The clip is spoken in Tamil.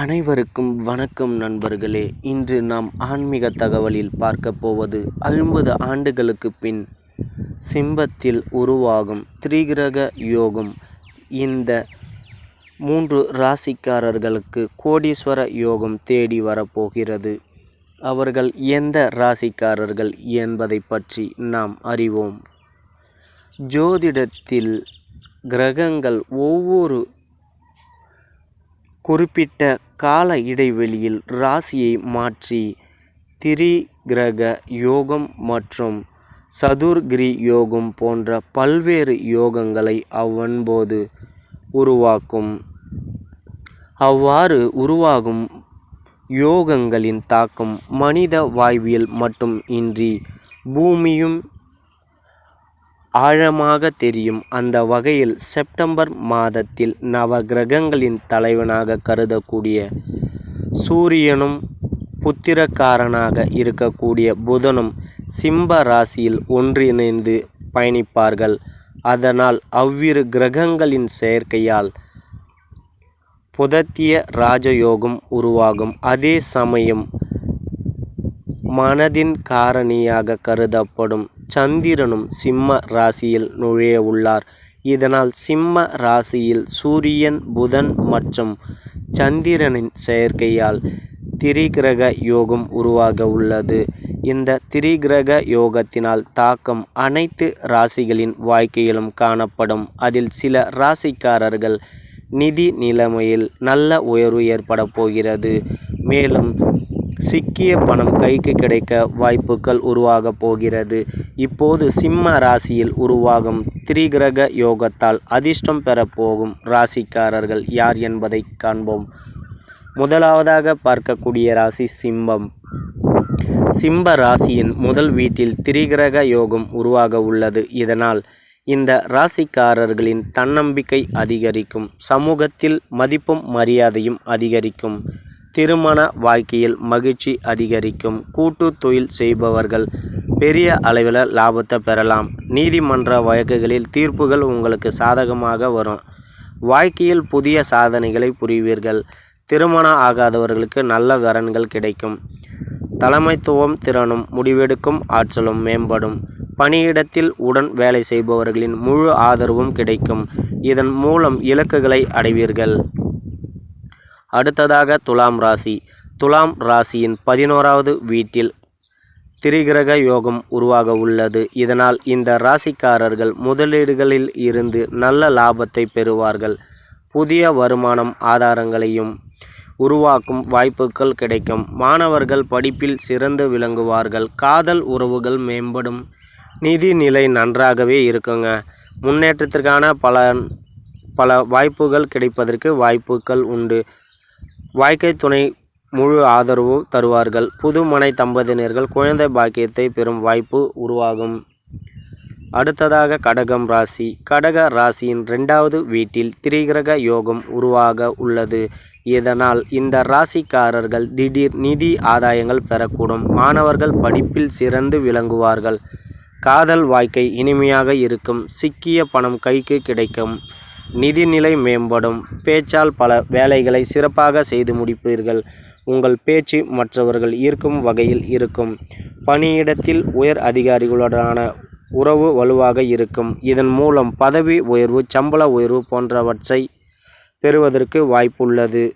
அனைவருக்கும் வணக்கம் நண்பர்களே. இன்று நாம் ஆன்மீக தகவலில் பார்க்க போவது ஐம்பது ஆண்டுகளுக்கு பின் சிம்பத்தில் உருவாகும் திரிகிரக யோகம். இந்த மூன்று ராசிக்காரர்களுக்கு கோடீஸ்வர யோகம் தேடி வரப்போகிறது. அவர்கள் எந்த ராசிக்காரர்கள் என்பதை பற்றி நாம் அறிவோம். ஜோதிடத்தில் கிரகங்கள் ஒவ்வொரு குறிப்பிட்ட கால இடைவெளியில் ராசியை மாற்றி திரிகிரக யோகம் மற்றும் சதுர்கிரி யோகம் போன்ற பல்வேறு யோகங்களை அவ்வன்போது உருவாக்கும். அவ்வாறு உருவாகும் யோகங்களின் தாக்கம் மனித வாழ்வியல் மட்டும் இன்றி பூமியும் ஆழமாக தெரியும். அந்த வகையில் செப்டம்பர் மாதத்தில் நவ கிரகங்களின் தலைவனாக கருதக்கூடிய சூரியனும் புத்திரக்காரனாக இருக்கக்கூடிய புதனும் சிம்ப ராசியில் ஒன்றிணைந்து பயணிப்பார்கள். அதனால் அவ்விரு கிரகங்களின் சேர்க்கையால் புதத்திய ராஜயோகம் உருவாகும். அதே சமயம் மனதின் காரணியாக கருதப்படும் சந்திரனும் சிம்ம ராசியில் நுழைய உள்ளார். இதனால் சிம்ம ராசியில் சூரியன் புதன் மற்றும் சந்திரனின் செயற்கையால் திரிகிரக யோகம் உருவாக உள்ளது. இந்த திரிகிரக யோகத்தினால் தாக்கம் அனைத்து ராசிகளின் வாழ்க்கையிலும் காணப்படும். அதில் சில ராசிக்காரர்கள் நிதி நிலைமையில் நல்ல உயர்வு ஏற்பட போகிறது. மேலும் சிக்கிய பணம் கைக்கு கிடைக்க வாய்ப்புகள் உருவாக போகிறது. இப்போது சிம்ம ராசியில் உருவாகும் திரிகிரக யோகத்தால் அதிர்ஷ்டம் பெறப்போகும் ராசிக்காரர்கள் யார் என்பதை காண்போம். முதலாவதாக பார்க்கக்கூடிய ராசி சிம்பம் சிம்ப ராசியின் முதல் வீட்டில் திரிகிரக யோகம் உருவாக உள்ளது. இதனால் இந்த ராசிக்காரர்களின் தன்னம்பிக்கை அதிகரிக்கும் சமூகத்தில் மதிப்பும் மரியாதையும் அதிகரிக்கும். திருமண வாழ்க்கையில் மகிழ்ச்சி அதிகரிக்கும். கூட்டு தொழில் செய்பவர்கள் பெரிய அளவில் லாபத்தை பெறலாம். நீதிமன்ற வழக்குகளில் தீர்ப்புகள் உங்களுக்கு சாதகமாக வரும். வாழ்க்கையில் புதிய சாதனைகளை புரிவீர்கள். திருமணம் ஆகாதவர்களுக்கு நல்ல வரன்கள் கிடைக்கும். தலைமைத்துவம் திறனும் முடிவெடுக்கும் ஆற்றலும் மேம்படும். பணியிடத்தில் உடன் வேலை செய்பவர்களின் முழு ஆதரவும் கிடைக்கும். இதன் மூலம் இலக்குகளை அடைவீர்கள். அடுத்ததாக துலாம் ராசி. துலாம் ராசியின் பதினோராவது வீட்டில் திரிகிரக யோகம் உருவாக உள்ளது. இதனால் இந்த ராசிக்காரர்கள் முதலீடுகளில் இருந்து நல்ல லாபத்தை பெறுவார்கள். புதிய வருமானம் ஆதாரங்களையும் உருவாக்கும் வாய்ப்புகள் கிடைக்கும். மாணவர்கள் படிப்பில் சிறந்து விளங்குவார்கள். காதல் உறவுகள் மேம்படும். நிதி நிலை நன்றாகவே இருக்குங்க. முன்னேற்றத்திற்கான பல பல வாய்ப்புகள் கிடைப்பதற்கு வாய்ப்புகள் உண்டு. வாழ்க்கை துணை முழு ஆதரவு தருவார்கள். புதுமனை தம்பதியினர்கள் குழந்தை பாக்கியத்தை பெறும் வாய்ப்பு உருவாகும். அடுத்ததாக கடகம் ராசி. கடக ராசியின் ரெண்டாவது வீட்டில் திரிகிரக யோகம் உருவாக உள்ளது. இதனால் இந்த ராசிக்காரர்கள் திடீர் நிதி ஆதாயங்கள் பெறக்கூடும். மாணவர்கள் படிப்பில் சிறந்து விளங்குவார்கள். காதல் வாழ்க்கை இனிமையாக இருக்கும். சிக்கிய பணம் கைக்கு கிடைக்கும். நிதிநிலை மேம்படும். பேச்சால் பல வேலைகளை சிறப்பாக செய்து முடிப்பீர்கள். உங்கள் பேச்சு மற்றவர்கள் ஈர்க்கும் வகையில் இருக்கும். பணியிடத்தில் உயர் அதிகாரிகளுடனான உறவு வலுவாக இருக்கும். இதன் மூலம் பதவி உயர்வு சம்பள உயர்வு போன்றவற்றை பெறுவதற்கு வாய்ப்புள்ளது.